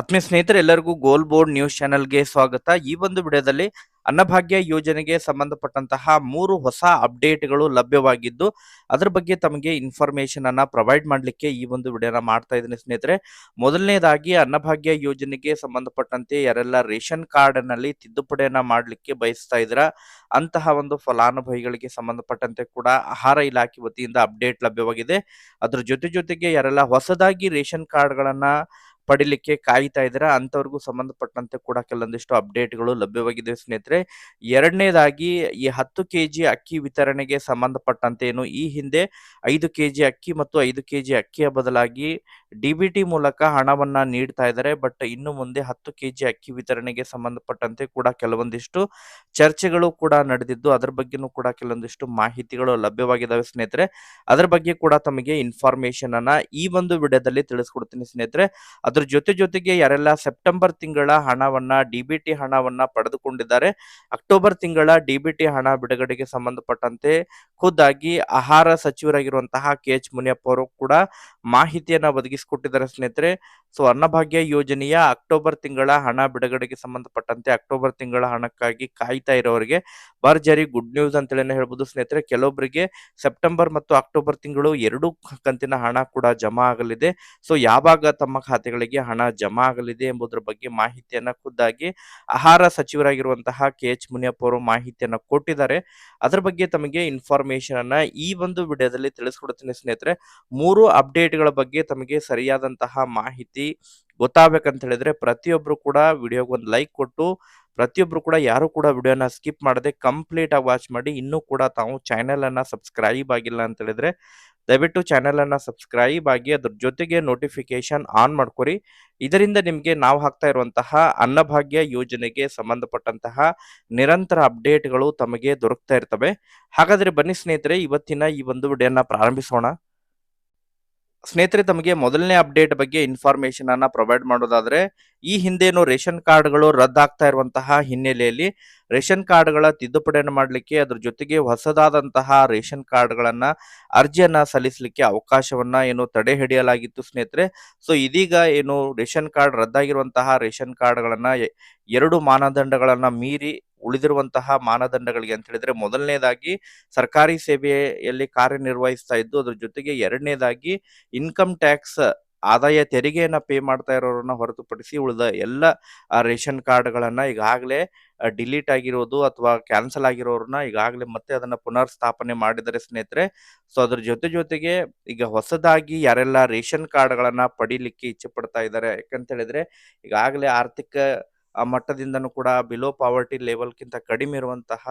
ಆತ್ಮೀಯ ಸ್ನೇಹಿತರೆ, ಎಲ್ಲರಿಗೂ ಗೋಲ್ ಬೋರ್ಡ್ ನ್ಯೂಸ್ ಚಾನೆಲ್ಗೆ ಸ್ವಾಗತ. ಈ ಒಂದು ವಿಡಿಯೋದಲ್ಲಿ ಅನ್ನಭಾಗ್ಯ ಯೋಜನೆಗೆ ಸಂಬಂಧಪಟ್ಟಂತಹ ಮೂರು ಹೊಸ ಅಪ್ಡೇಟ್ಗಳು ಲಭ್ಯವಾಗಿದ್ದು, ಅದರ ಬಗ್ಗೆ ತಮಗೆ ಇನ್ಫಾರ್ಮೇಶನ್ ಅನ್ನ ಪ್ರೊವೈಡ್ ಮಾಡಲಿಕ್ಕೆ ಈ ಒಂದು ವಿಡಿಯೋನ ಮಾಡ್ತಾ ಇದ್ದೀನಿ ಸ್ನೇಹಿತರೆ. ಮೊದಲನೇದಾಗಿ, ಅನ್ನಭಾಗ್ಯ ಯೋಜನೆಗೆ ಸಂಬಂಧಪಟ್ಟಂತೆ ಯಾರೆಲ್ಲ ರೇಷನ್ ಕಾರ್ಡ್ನಲ್ಲಿ ತಿದ್ದುಪಡಿಯನ್ನ ಮಾಡಲಿಕ್ಕೆ ಬಯಸ್ತಾ ಇದ್ದೀರಾ, ಅಂತಹ ಒಂದು ಫಲಾನುಭವಿಗಳಿಗೆ ಸಂಬಂಧಪಟ್ಟಂತೆ ಕೂಡ ಆಹಾರ ಇಲಾಖೆ ವತಿಯಿಂದ ಅಪ್ಡೇಟ್ ಲಭ್ಯವಾಗಿದೆ. ಅದ್ರ ಜೊತೆ ಜೊತೆಗೆ ಯಾರೆಲ್ಲ ಹೊಸದಾಗಿ ರೇಷನ್ ಕಾರ್ಡ್ಗಳನ್ನ ಪಡಿಲಿಕ್ಕೆ ಕಾಯ್ತಾ ಇದ್ದೀರಾ? ಅಂಥವ್ರಿಗೂ ಸಂಬಂಧಪಟ್ಟಂತೆ ಕೂಡ ಕೆಲವೊಂದಿಷ್ಟು ಅಪ್ಡೇಟ್ಗಳು ಲಭ್ಯವಾಗಿದೆ ಸ್ನೇಹಿತರೆ. ಎರಡನೇದಾಗಿ ಈ ಹತ್ತು ಕೆ ಜಿ ಅಕ್ಕಿ ವಿತರಣೆಗೆ ಸಂಬಂಧಪಟ್ಟಂತೆ ಏನು ಈ ಹಿಂದೆ ಐದು ಕೆ ಜಿ ಅಕ್ಕಿ ಮತ್ತು ಐದು ಕೆ ಜಿ ಅಕ್ಕಿಯ ಬದಲಾಗಿ ಡಿ ಬಿ ಟಿ ಮೂಲಕ ಹಣವನ್ನ ನೀಡ್ತಾ ಇದ್ದಾರೆ. ಬಟ್ ಇನ್ನು ಮುಂದೆ ಹತ್ತು ಕೆಜಿ ಅಕ್ಕಿ ವಿತರಣೆಗೆ ಸಂಬಂಧಪಟ್ಟಂತೆ ಕೂಡ ಕೆಲವೊಂದಿಷ್ಟು ಚರ್ಚೆಗಳು ಕೂಡ ನಡೆದಿದ್ದು, ಅದರ ಬಗ್ಗೆನೂ ಕೂಡ ಕೆಲವೊಂದಿಷ್ಟು ಮಾಹಿತಿಗಳು ಲಭ್ಯವಾಗಿದ್ದಾವೆ ಸ್ನೇಹಿತರೆ. ಅದರ ಬಗ್ಗೆ ಕೂಡ ತಮಗೆ ಇನ್ಫಾರ್ಮೇಶನ್ ಅನ್ನ ಈ ಒಂದು ವಿಡಿಯೋದಲ್ಲಿ ತಿಳಿಸ್ಕೊಡ್ತೀನಿ ಸ್ನೇಹಿತರೆ. ಅದ್ರ ಜೊತೆ ಜೊತೆಗೆ ಯಾರೆಲ್ಲ ಸೆಪ್ಟೆಂಬರ್ ತಿಂಗಳ ಹಣವನ್ನ ಡಿಬಿಟಿ ಹಣವನ್ನ ಪಡೆದುಕೊಂಡಿದ್ದಾರೆ ಅಕ್ಟೋಬರ್ ತಿಂಗಳ ಡಿಬಿಟಿ ಹಣ ಬಿಡುಗಡೆಗೆ ಸಂಬಂಧಪಟ್ಟಂತೆ ಖುದ್ದಾಗಿ ಆಹಾರ ಸಚಿವರಾಗಿರುವಂತಹ ಕೆ ಎಚ್ ಮುನಿಯಪ್ಪ ಅವರು ಕೂಡ ಮಾಹಿತಿಯನ್ನ ಒದಗಿಸಿಕೊಟ್ಟಿದ್ದಾರೆ ಸ್ನೇಹಿತರೆ. ಸೊ, ಅನ್ನಭಾಗ್ಯ ಯೋಜನೆಯ ಅಕ್ಟೋಬರ್ ತಿಂಗಳ ಹಣ ಬಿಡುಗಡೆಗೆ ಸಂಬಂಧಪಟ್ಟಂತೆ ಅಕ್ಟೋಬರ್ ತಿಂಗಳ ಹಣಕ್ಕಾಗಿ ಕಾಯ್ತಾ ಇರೋರಿಗೆ ಭರ್ಜರಿ ಗುಡ್ ನ್ಯೂಸ್ ಅಂತೇಳಿ ಹೇಳ್ಬೋದು ಸ್ನೇಹಿತರೆ. ಕೆಲವೊಬ್ಬರಿಗೆ ಸೆಪ್ಟೆಂಬರ್ ಮತ್ತು ಅಕ್ಟೋಬರ್ ತಿಂಗಳು ಎರಡು ಕಂತಿನ ಹಣ ಕೂಡ ಜಮಾ ಆಗಲಿದೆ. ಸೊ, ಯಾವಾಗ ತಮ್ಮ ಖಾತೆಗಳಿಗೆ ಹಣ ಜಮಾ ಆಗಲಿದೆ ಎಂಬುದರ ಬಗ್ಗೆ ಮಾಹಿತಿಯನ್ನ ಖುದ್ದಾಗಿ ಆಹಾರ ಸಚಿವರಾಗಿರುವಂತಹ ಕೆ ಎಚ್ ಮುನಿಯಪ್ಪ ಅವರು ಮಾಹಿತಿಯನ್ನ ಕೊಟ್ಟಿದ್ದಾರೆ. ಅದರ ಬಗ್ಗೆ ತಮಗೆ ಇನ್ಫಾರ್ಮೇಶನ್ ಅನ್ನ ಈ ಒಂದು ವಿಡಿಯೋದಲ್ಲಿ ತಿಳಿಸ್ಕೊಡ್ತೀನಿ ಸ್ನೇಹಿತರೆ. ಮೂರು ಅಪ್ಡೇಟ್ಗಳ ಬಗ್ಗೆ ತಮಗೆ ಸರಿಯಾದಂತಹ ಮಾಹಿತಿ ಗೊತ್ತಾಗಬೇಕಂತ ಹೇಳಿದ್ರೆ ಪ್ರತಿಯೊಬ್ರು ಕೂಡ ವಿಡಿಯೋಗೆ ಒಂದು ಲೈಕ್ ಕೊಟ್ಟು, ಪ್ರತಿಯೊಬ್ರು ಕೂಡ ಯಾರು ಕೂಡ ವಿಡಿಯೋನ ಸ್ಕಿಪ್ ಮಾಡದೆ ಕಂಪ್ಲೀಟ್ ಆಗಿ ವಾಚ್ ಮಾಡಿ, ಇನ್ನೂ ಕೂಡ ತಾವು ಚಾನೆಲ್ ಅನ್ನ ಸಬ್ಸ್ಕ್ರೈಬ್ ಆಗಿಲ್ಲ ಅಂತ ಹೇಳಿದ್ರೆ ದಯವಿಟ್ಟು ಚಾನೆಲ್ ಅನ್ನ ಸಬ್ಸ್ಕ್ರೈಬ್ ಆಗಿ ಅದ್ರ ಜೊತೆಗೆ ನೋಟಿಫಿಕೇಶನ್ ಆನ್ ಮಾಡ್ಕೊರಿ. ಇದರಿಂದ ನಿಮಗೆ ನಾವು ಹಾಕ್ತಾ ಇರುವಂತಹ ಅನ್ನಭಾಗ್ಯ ಯೋಜನೆಗೆ ಸಂಬಂಧಪಟ್ಟಂತಹ ನಿರಂತರ ಅಪ್ಡೇಟ್ಗಳು ತಮಗೆ ದೊರಕ್ತಾ ಇರ್ತವೆ. ಹಾಗಾದ್ರೆ ಬನ್ನಿ ಸ್ನೇಹಿತರೆ, ಇವತ್ತಿನ ಈ ಒಂದು ವಿಡಿಯೋನ ಪ್ರಾರಂಭಿಸೋಣ. ಸ್ನೇಹಿತರೆ, ತಮಗೆ ಮೊದಲನೇ ಅಪ್ಡೇಟ್ ಬಗ್ಗೆ ಇನ್ಫಾರ್ಮೇಶನ್ ಅನ್ನ ಪ್ರೊವೈಡ್ ಮಾಡೋದಾದ್ರೆ, ಈ ಹಿಂದೇನು ರೇಷನ್ ಕಾರ್ಡ್ಗಳು ರದ್ದಾಗ್ತಾ ಇರುವಂತಹ ಹಿನ್ನೆಲೆಯಲ್ಲಿ ರೇಷನ್ ಕಾರ್ಡ್ಗಳ ತಿದ್ದುಪಡಿಯನ್ನು ಮಾಡಲಿಕ್ಕೆ, ಅದ್ರ ಜೊತೆಗೆ ಹೊಸದಾದಂತಹ ರೇಷನ್ ಕಾರ್ಡ್ಗಳನ್ನ ಅರ್ಜಿಯನ್ನ ಸಲ್ಲಿಸಲಿಕ್ಕೆ ಅವಕಾಶವನ್ನ ಏನು ತಡೆ ಹಿಡಿಯಲಾಗಿತ್ತು ಸ್ನೇಹಿತರೆ. ಸೊ ಇದೀಗ ಏನು ರೇಷನ್ ಕಾರ್ಡ್ ರದ್ದಾಗಿರುವಂತಹ ರೇಷನ್ ಕಾರ್ಡ್ಗಳನ್ನ ಎರಡು ಮಾನದಂಡಗಳನ್ನ ಮೀರಿ ಉಳಿದಿರುವಂತಹ ಮಾನದಂಡಗಳಿಗೆ ಅಂತ ಹೇಳಿದ್ರೆ ಮೊದಲನೇದಾಗಿ ಸರ್ಕಾರಿ ಸೇವೆಯಲ್ಲಿ ಕಾರ್ಯನಿರ್ವಹಿಸ್ತಾ ಇದ್ದು ಅದ್ರ ಜೊತೆಗೆ ಎರಡನೇದಾಗಿ ಇನ್ಕಮ್ ಟ್ಯಾಕ್ಸ್ ಆದಾಯ ತೆರಿಗೆಯನ್ನ ಪೇ ಮಾಡ್ತಾ ಇರೋರನ್ನ ಹೊರತುಪಡಿಸಿ ಉಳಿದ ಎಲ್ಲ ರೇಷನ್ ಕಾರ್ಡ್ಗಳನ್ನ ಈಗಾಗಲೇ ಡಿಲೀಟ್ ಆಗಿರೋದು ಅಥವಾ ಕ್ಯಾನ್ಸಲ್ ಆಗಿರೋರನ್ನ ಈಗಾಗಲೇ ಮತ್ತೆ ಅದನ್ನ ಪುನರ್ ಸ್ಥಾಪನೆ ಮಾಡಿದರೆ ಸ್ನೇಹಿತರೆ ಸೊ ಅದ್ರ ಜೊತೆ ಜೊತೆಗೆ ಈಗ ಹೊಸದಾಗಿ ಯಾರೆಲ್ಲ ರೇಷನ್ ಕಾರ್ಡ್ಗಳನ್ನ ಪಡಿಲಿಕ್ಕೆ ಇಚ್ಛೆ ಪಡ್ತಾ ಇದ್ದಾರೆ ಯಾಕಂತ ಹೇಳಿದ್ರೆ ಈಗಾಗಲೇ ಆರ್ಥಿಕ ಮಟ್ಟದಿಂದನೂ ಕೂಡ ಬಿಲೋ ಪಾವರ್ಟಿ ಲೆವೆಲ್ಗಿಂತ ಕಡಿಮೆ ಇರುವಂತಹ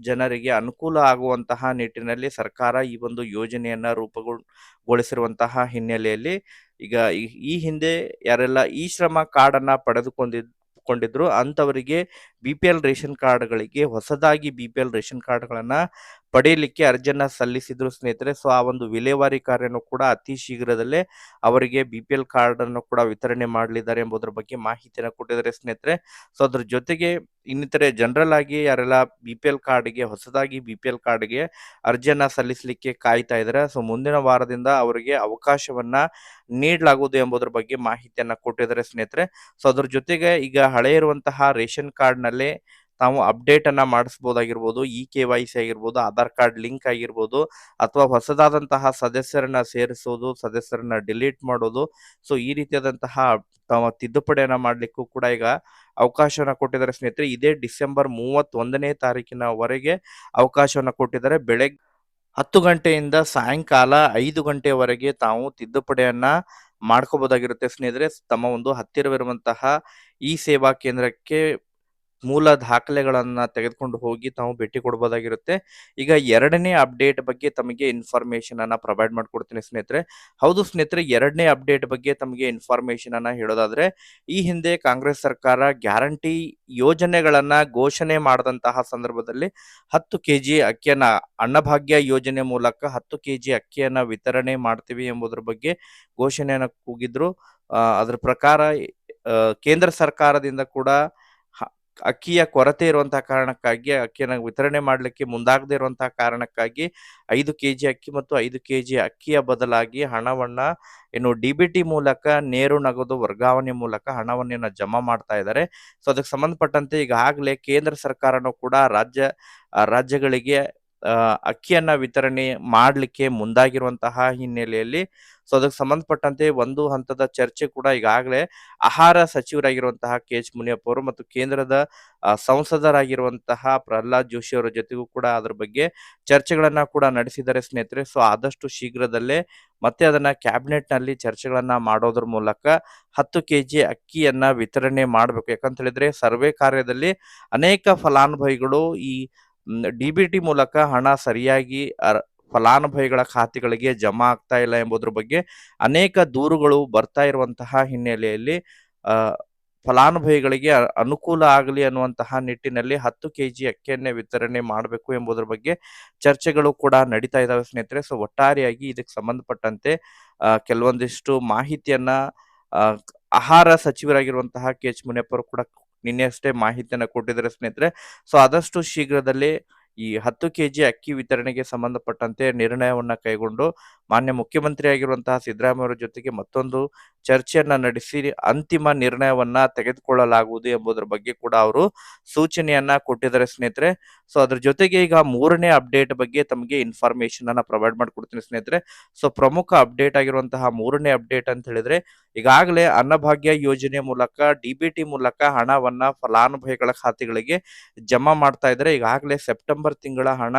ಜನರಿಗೆ ಅನುಕೂಲ ಆಗುವಂತಹ ನಿಟ್ಟಿನಲ್ಲಿ ಸರ್ಕಾರ ಈ ಒಂದು ಯೋಜನೆಯನ್ನು ರೂಪುಗೊಳಿಸಿರುವಂತಹ ಹಿನ್ನೆಲೆಯಲ್ಲಿ ಈಗ ಈ- ಹಿಂದೆ ಯಾರೆಲ್ಲ ಈ ಶ್ರಮ ಕಾರ್ಡನ್ನು ಪಡೆದುಕೊಂಡಿದ್ದು ಪಡೆದುಕೊಂಡಿದ್, ಕೊಂಡಿದ್ರು ಅಂತವರಿಗೆ ಬಿ ಪಿ ಎಲ್ ರೇಷನ್ ಕಾರ್ಡ್ಗಳಿಗೆ ಹೊಸದಾಗಿ ಬಿ ಪಿ ಎಲ್ ರೇಷನ್ ಕಾರ್ಡ್ಗಳನ್ನ ಪಡೆಯಲಿಕ್ಕೆ ಅರ್ಜಿಯನ್ನ ಸಲ್ಲಿಸಿದ್ರು ಸ್ನೇಹಿತರೆ. ಸೊ, ಆ ಒಂದು ವಿಲೇವಾರಿ ಕಾರ್ಯನು ಕೂಡ ಅತಿ ಶೀಘ್ರದಲ್ಲೇ ಅವರಿಗೆ ಬಿ ಪಿ ಎಲ್ ಕಾರ್ಡ್ ಅನ್ನು ಕೂಡ ವಿತರಣೆ ಮಾಡಲಿದ್ದಾರೆ ಎಂಬುದರ ಬಗ್ಗೆ ಮಾಹಿತಿಯನ್ನು ಕೊಟ್ಟಿದ್ದಾರೆ ಸ್ನೇಹಿತರೆ. ಸೊ, ಅದ್ರ ಜೊತೆಗೆ ಇನ್ನಿತರೆ ಜನರಲ್ ಆಗಿ ಯಾರೆಲ್ಲ ಬಿ ಪಿ ಎಲ್ ಕಾರ್ಡ್ಗೆ, ಹೊಸದಾಗಿ ಬಿ ಪಿ ಎಲ್ ಕಾರ್ಡ್ಗೆ ಅರ್ಜಿಯನ್ನ ಸಲ್ಲಿಸಲಿಕ್ಕೆ ಕಾಯ್ತಾ ಇದ್ದಾರೆ. ಸೊ, ಮುಂದಿನ ವಾರದಿಂದ ಅವರಿಗೆ ಅವಕಾಶವನ್ನ ನೀಡಲಾಗುವುದು ಎಂಬುದರ ಬಗ್ಗೆ ಮಾಹಿತಿಯನ್ನ ಕೊಟ್ಟಿದ್ದಾರೆ ಸ್ನೇಹಿತರೆ. ಸೊ, ಅದ್ರ ಜೊತೆಗೆ ಈಗ ಹಳೆ ಇರುವಂತಹ ರೇಷನ್ ಕಾರ್ಡ್ ನಲ್ಲಿ ತಾವು ಅಪ್ಡೇಟ್ ಅನ್ನ ಮಾಡಿಸಬಹುದಾಗಿರ್ಬೋದು ಇ ಕೆ ವೈ ಸಿ ಆಗಿರ್ಬೋದು, ಆಧಾರ್ ಕಾರ್ಡ್ ಲಿಂಕ್ ಆಗಿರ್ಬೋದು, ಅಥವಾ ಹೊಸದಾದಂತಹ ಸದಸ್ಯರನ್ನ ಸೇರಿಸೋದು, ಸದಸ್ಯರನ್ನ ಡಿಲೀಟ್ ಮಾಡೋದು. ಸೊ ಈ ರೀತಿಯಾದಂತಹ ತಿದ್ದುಪಡಿಯನ್ನ ಮಾಡಲಿಕ್ಕೂ ಕೂಡ ಈಗ ಅವಕಾಶವನ್ನು ಕೊಟ್ಟಿದ್ದಾರೆ ಸ್ನೇಹಿತರೆ. ಇದೇ ಡಿಸೆಂಬರ್ ಮೂವತ್ತೊಂದನೇ ತಾರೀಕಿನವರೆಗೆ ಅವಕಾಶವನ್ನು ಕೊಟ್ಟಿದ್ದಾರೆ. ಬೆಳಗ್ಗೆ ಹತ್ತು ಗಂಟೆಯಿಂದ ಸಾಯಂಕಾಲ ಐದು ಗಂಟೆವರೆಗೆ ತಾವು ತಿದ್ದುಪಡಿಯನ್ನ ಮಾಡ್ಕೋಬಹುದಾಗಿರುತ್ತೆ ಸ್ನೇಹಿತರೆ. ತಮ್ಮ ಒಂದು ಹತ್ತಿರವಿರುವಂತಹ ಈ ಸೇವಾ ಕೇಂದ್ರಕ್ಕೆ ಮೂಲ ದಾಖಲೆಗಳನ್ನ ತೆಗೆದುಕೊಂಡು ಹೋಗಿ ತಾವು ಭೇಟಿ ಕೊಡಬಹುದಾಗಿರುತ್ತೆ ಈಗ ಎರಡನೇ ಅಪ್ಡೇಟ್ ಬಗ್ಗೆ ತಮಗೆ ಇನ್ಫಾರ್ಮೇಶನ್ ಅನ್ನ ಪ್ರೊವೈಡ್ ಮಾಡ್ಕೊಡ್ತೀನಿ ಸ್ನೇಹಿತರೆ. ಹೌದು ಸ್ನೇಹಿತರೆ, ಎರಡನೇ ಅಪ್ಡೇಟ್ ಬಗ್ಗೆ ತಮಗೆ ಇನ್ಫಾರ್ಮೇಶನ್ ಅನ್ನ ಹೇಳೋದಾದ್ರೆ, ಈ ಹಿಂದೆ ಕಾಂಗ್ರೆಸ್ ಸರ್ಕಾರ ಗ್ಯಾರಂಟಿ ಯೋಜನೆಗಳನ್ನ ಘೋಷಣೆ ಮಾಡಿದಂತಹ ಸಂದರ್ಭದಲ್ಲಿ ಹತ್ತು ಕೆಜಿ ಅಕ್ಕಿಯನ್ನ, ಅನ್ನಭಾಗ್ಯ ಯೋಜನೆ ಮೂಲಕ ಹತ್ತು ಕೆಜಿ ಅಕ್ಕಿಯನ್ನ ವಿತರಣೆ ಮಾಡ್ತೀವಿ ಎಂಬುದರ ಬಗ್ಗೆ ಘೋಷಣೆಯನ್ನ ಕೂಗಿದ್ರು. ಅದರ ಪ್ರಕಾರ ಕೇಂದ್ರ ಸರ್ಕಾರದಿಂದ ಕೂಡ ಅಕ್ಕಿಯ ಕೊರತೆ ಇರುವಂತಹ ಕಾರಣಕ್ಕಾಗಿ ಅಕ್ಕಿಯನ್ನು ವಿತರಣೆ ಮಾಡಲಿಕ್ಕೆ ಮುಂದಾಗದೆ ಇರುವಂತಹ ಕಾರಣಕ್ಕಾಗಿ ಐದು ಕೆಜಿ ಅಕ್ಕಿ ಮತ್ತು ಐದು ಕೆಜಿ ಅಕ್ಕಿಯ ಬದಲಾಗಿ ಹಣವನ್ನ, ಏನು ಡಿ ಮೂಲಕ ನೇರು ನಗದು ವರ್ಗಾವಣೆ ಮೂಲಕ ಹಣವನ್ನ ಜಮಾ ಮಾಡ್ತಾ ಇದ್ದಾರೆ. ಸೊ, ಅದಕ್ಕೆ ಸಂಬಂಧಪಟ್ಟಂತೆ ಈಗಾಗಲೇ ಕೇಂದ್ರ ಸರ್ಕಾರನೂ ಕೂಡ ರಾಜ್ಯ ರಾಜ್ಯಗಳಿಗೆ ಅಕ್ಕಿಯನ್ನ ವಿತರಣೆ ಮಾಡಲಿಕ್ಕೆ ಮುಂದಾಗಿರುವಂತಹ ಹಿನ್ನೆಲೆಯಲ್ಲಿ ಸೊ, ಅದಕ್ಕೆ ಸಂಬಂಧಪಟ್ಟಂತೆ ಒಂದು ಹಂತದ ಚರ್ಚೆ ಕೂಡ ಈಗಾಗಲೇ ಆಹಾರ ಸಚಿವರಾಗಿರುವಂತಹ ಕೆ ಎಚ್ ಮುನಿಯಪ್ಪ ಅವರು ಮತ್ತು ಕೇಂದ್ರದ ಸಂಸದರಾಗಿರುವಂತಹ ಪ್ರಹ್ಲಾದ್ ಜೋಶಿ ಅವರ ಜೊತೆಗೂ ಕೂಡ ಅದ್ರ ಬಗ್ಗೆ ಚರ್ಚೆಗಳನ್ನ ಕೂಡ ನಡೆಸಿದ್ದಾರೆ ಸ್ನೇಹಿತರೆ. ಸೊ, ಆದಷ್ಟು ಶೀಘ್ರದಲ್ಲೇ ಮತ್ತೆ ಅದನ್ನ ಕ್ಯಾಬಿನೆಟ್ನಲ್ಲಿ ಚರ್ಚೆಗಳನ್ನ ಮಾಡೋದ್ರ ಮೂಲಕ ಹತ್ತು ಕೆ ಜಿ ಅಕ್ಕಿಯನ್ನ ವಿತರಣೆ ಮಾಡಬೇಕು. ಯಾಕಂತ ಹೇಳಿದ್ರೆ ಸರ್ವೆ ಕಾರ್ಯದಲ್ಲಿ ಅನೇಕ ಫಲಾನುಭವಿಗಳು ಈ ಡಿ ಬಿ ಟಿ ಮೂಲಕ ಹಣ ಸರಿಯಾಗಿ ಫಲಾನುಭವಿಗಳ ಖಾತೆಗಳಿಗೆ ಜಮಾ ಆಗ್ತಾ ಇಲ್ಲ ಎಂಬುದ್ರ ಬಗ್ಗೆ ಅನೇಕ ದೂರುಗಳು ಬರ್ತಾ ಇರುವಂತಹ ಹಿನ್ನೆಲೆಯಲ್ಲಿ ಫಲಾನುಭವಿಗಳಿಗೆ ಅನುಕೂಲ ಆಗಲಿ ಅನ್ನುವಂತಹ ನಿಟ್ಟಿನಲ್ಲಿ ಹತ್ತು ಕೆಜಿ ಅಕ್ಕಿಯನ್ನೇ ವಿತರಣೆ ಮಾಡಬೇಕು ಎಂಬುದರ ಬಗ್ಗೆ ಚರ್ಚೆಗಳು ಕೂಡ ನಡೀತಾ ಇದ್ದಾವೆ ಸ್ನೇಹಿತರೆ. ಸೊ, ಒಟ್ಟಾರೆಯಾಗಿ ಇದಕ್ಕೆ ಸಂಬಂಧಪಟ್ಟಂತೆ ಕೆಲವೊಂದಿಷ್ಟು ಮಾಹಿತಿಯನ್ನ ಆಹಾರ ಸಚಿವರಾಗಿರುವಂತಹ ಕೆ ಎಚ್ ಕೂಡ ನಿನ್ನೆ ಅಷ್ಟೇ ಮಾಹಿತಿಯನ್ನ ಕೊಟ್ಟಿದ್ದಾರೆ ಸ್ನೇಹಿತರೆ. ಸೊ ಆದಷ್ಟು ಶೀಘ್ರದಲ್ಲಿ ಈ ಹತ್ತು ಕೆಜಿ ಅಕ್ಕಿ ವಿತರಣೆಗೆ ಸಂಬಂಧಪಟ್ಟಂತೆ ನಿರ್ಣಯವನ್ನ ಕೈಗೊಂಡು ಮಾನ್ಯ ಮುಖ್ಯಮಂತ್ರಿ ಆಗಿರುವಂತಹ ಸಿದ್ದರಾಮಯ್ಯ ಅವರ ಜೊತೆಗೆ ಮತ್ತೊಂದು ಚರ್ಚೆಯನ್ನ ನಡೆಸಿ ಅಂತಿಮ ನಿರ್ಣಯವನ್ನ ತೆಗೆದುಕೊಳ್ಳಲಾಗುವುದು ಎಂಬುದರ ಬಗ್ಗೆ ಕೂಡ ಅವರು ಸೂಚನೆಯನ್ನ ಕೊಟ್ಟಿದ್ದಾರೆ ಸ್ನೇಹಿತರೆ. ಸೊ ಅದ್ರ ಜೊತೆಗೆ ಈಗ ಮೂರನೇ ಅಪ್ಡೇಟ್ ಬಗ್ಗೆ ತಮಗೆ ಇನ್ಫಾರ್ಮೇಶನ್ ಅನ್ನ ಪ್ರೊವೈಡ್ ಮಾಡ್ಕೊಡ್ತೀನಿ ಸ್ನೇಹಿತರೆ. ಸೊ ಪ್ರಮುಖ ಅಪ್ಡೇಟ್ ಆಗಿರುವಂತಹ ಮೂರನೇ ಅಪ್ಡೇಟ್ ಅಂತ ಹೇಳಿದ್ರೆ, ಈಗಾಗಲೇ ಅನ್ನಭಾಗ್ಯ ಯೋಜನೆ ಮೂಲಕ, ಡಿ ಬಿ ಟಿ ಮೂಲಕ ಹಣವನ್ನ ಫಲಾನುಭವಿಗಳ ಖಾತೆಗಳಿಗೆ ಜಮಾ ಮಾಡ್ತಾ ಇದ್ದಾರೆ. ಈಗಾಗಲೇ ಸೆಪ್ಟೆಂಬರ್ ತಿಂಗಳ ಹಣ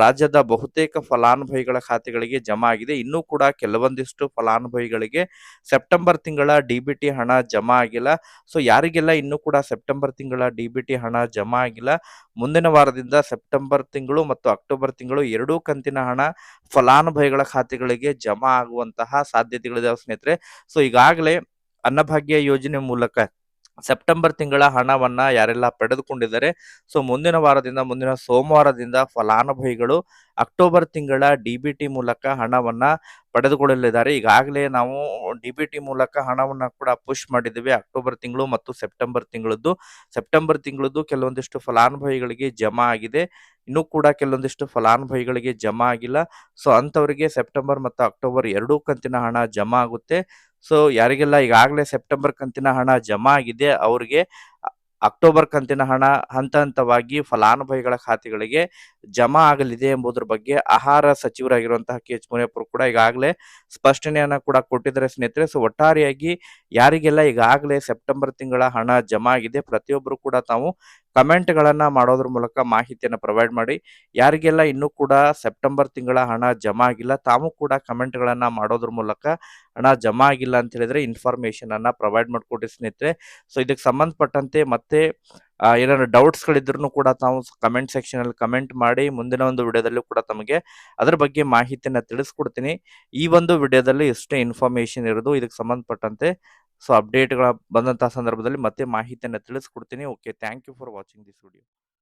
ರಾಜ್ಯದ ಬಹುತೇಕ ಫಲಾನುಭವಿಗಳ ಖಾತೆಗಳಿಗೆ ಜಮಾ ಆಗಿದೆ. ಇನ್ನೂ ಕೂಡ ಕೆಲವೊಂದಿಷ್ಟು ಫಲಾನುಭವಿಗಳಿಗೆ ಸೆಪ್ಟೆಂಬರ್ ತಿಂಗಳ ಡಿ ಬಿ ಟಿ ಹಣ ಜಮಾ ಆಗಿಲ್ಲ. ಸೊ, ಯಾರಿಗೆಲ್ಲ ಇನ್ನೂ ಕೂಡ ಸೆಪ್ಟೆಂಬರ್ ತಿಂಗಳ ಡಿ ಬಿ ಟಿ ಹಣ ಜಮಾ ಆಗಿಲ್ಲ, ಮುಂದಿನ ವಾರದಿಂದ ಸೆಪ್ಟೆಂಬರ್ ತಿಂಗಳು ಮತ್ತು ಅಕ್ಟೋಬರ್ ತಿಂಗಳು ಎರಡೂ ಕಂತಿನ ಹಣ ಫಲಾನುಭವಿಗಳ ಖಾತೆಗಳಿಗೆ ಜಮಾ ಆಗುವಂತಹ ಸಾಧ್ಯತೆಗಳಿದಾವೆ ಸ್ನೇಹಿತರೆ. ಸೊ, ಈಗಾಗಲೇ ಅನ್ನಭಾಗ್ಯ ಯೋಜನೆ ಮೂಲಕ ಸೆಪ್ಟೆಂಬರ್ ತಿಂಗಳ ಹಣವನ್ನ ಯಾರೆಲ್ಲ ಪಡೆದುಕೊಂಡಿದ್ದಾರೆ. ಸೊ, ಮುಂದಿನ ವಾರದಿಂದ, ಮುಂದಿನ ಸೋಮವಾರದಿಂದ ಫಲಾನುಭವಿಗಳು ಅಕ್ಟೋಬರ್ ತಿಂಗಳ ಡಿ ಮೂಲಕ ಹಣವನ್ನ ಪಡೆದುಕೊಳ್ಳಲಿದ್ದಾರೆ. ಈಗಾಗಲೇ ನಾವು ಡಿಬಿಟಿ ಮೂಲಕ ಹಣವನ್ನು ಕೂಡ ಪುಷ್ ಮಾಡಿದ್ದೀವಿ ಅಕ್ಟೋಬರ್ ತಿಂಗಳು ಮತ್ತು ಸೆಪ್ಟೆಂಬರ್ ತಿಂಗಳದ್ದು. ಸೆಪ್ಟೆಂಬರ್ ತಿಂಗಳದ್ದು ಕೆಲವೊಂದಿಷ್ಟು ಫಲಾನುಭವಿಗಳಿಗೆ ಜಮಾ ಆಗಿದೆ. ಇನ್ನೂ ಕೂಡ ಕೆಲವೊಂದಿಷ್ಟು ಫಲಾನುಭವಿಗಳಿಗೆ ಜಮಾ ಆಗಿಲ್ಲ. ಸೊ, ಅಂಥವರಿಗೆ ಸೆಪ್ಟೆಂಬರ್ ಮತ್ತು ಅಕ್ಟೋಬರ್ ಎರಡೂ ಕಂತಿನ ಹಣ ಜಮಾ ಆಗುತ್ತೆ. ಸೊ, ಯಾರಿಗೆಲ್ಲ ಈಗಾಗಲೇ ಸೆಪ್ಟೆಂಬರ್ ಕಂತಿನ ಹಣ ಜಮಾ ಆಗಿದೆ, ಅವರಿಗೆ ಅಕ್ಟೋಬರ್ ಕಂತಿನ ಹಣ ಹಂತ ಹಂತವಾಗಿ ಫಲಾನುಭವಿಗಳ ಖಾತೆಗಳಿಗೆ ಜಮಾ ಆಗಲಿದೆ ಎಂಬುದರ ಬಗ್ಗೆ ಆಹಾರ ಸಚಿವರಾಗಿರುವಂತಹ ಕೆ ಎಚ್ ಮುನಿಯಪ್ಪರು ಕೂಡ ಈಗಾಗಲೇ ಸ್ಪಷ್ಟನೆಯನ್ನ ಕೂಡ ಕೊಟ್ಟಿದ್ದಾರೆ ಸ್ನೇಹಿತರೆ. ಸೊ ಒಟ್ಟಾರೆಯಾಗಿ ಯಾರಿಗೆಲ್ಲ ಈಗಾಗಲೇ ಸೆಪ್ಟೆಂಬರ್ ತಿಂಗಳ ಹಣ ಜಮಾ ಆಗಿದೆ, ಪ್ರತಿಯೊಬ್ಬರು ಕೂಡ ತಾವು ಕಮೆಂಟ್ಗಳನ್ನ ಮಾಡೋದ್ರ ಮೂಲಕ ಮಾಹಿತಿಯನ್ನು ಪ್ರೊವೈಡ್ ಮಾಡಿ. ಯಾರಿಗೆಲ್ಲ ಇನ್ನೂ ಕೂಡ ಸೆಪ್ಟೆಂಬರ್ ತಿಂಗಳ ಹಣ ಜಮಾ ಆಗಿಲ್ಲ, ತಾವು ಕೂಡ ಕಮೆಂಟ್ಗಳನ್ನು ಮಾಡೋದ್ರ ಮೂಲಕ ಹಣ ಜಮಾ ಆಗಿಲ್ಲ ಅಂತ ಹೇಳಿದ್ರೆ ಇನ್ಫಾರ್ಮೇಶನ್ ಅನ್ನ ಪ್ರೊವೈಡ್ ಮಾಡಿಕೊಡಿ ಸ್ನೇಹಿತರೆ. ಸೊ ಇದಕ್ಕೆ ಸಂಬಂಧಪಟ್ಟಂತೆ ಮತ್ತೆ ಏನಾದ್ರು ಡೌಟ್ಸ್ ಗಳಿದ್ರು ಕೂಡ ತಾವು ಕಮೆಂಟ್ ಸೆಕ್ಷನ್ ಅಲ್ಲಿ ಕಮೆಂಟ್ ಮಾಡಿ ಮುಂದಿನ ಒಂದು ವಿಡಿಯೋದಲ್ಲೂ ಕೂಡ ತಮಗೆ ಅದರ ಬಗ್ಗೆ ಮಾಹಿತಿಯನ್ನು ತಿಳಿಸ್ಕೊಡ್ತೀನಿ. ಈ ಒಂದು ವಿಡಿಯೋದಲ್ಲಿ ಇಷ್ಟೇ ಇನ್ಫಾರ್ಮೇಷನ್ ಇರೋದು ಇದಕ್ಕೆ ಸಂಬಂಧಪಟ್ಟಂತೆ ಸೊ ಅಪ್ಡೇಟ್ಗಳ ಬಂದಂತಹ ಸಂದರ್ಭದಲ್ಲಿ ಮತ್ತೆ ಮಾಹಿತಿಯನ್ನು ತಿಳಿಸ್ಕೊಡ್ತೀನಿ. Okay thank you for watching this video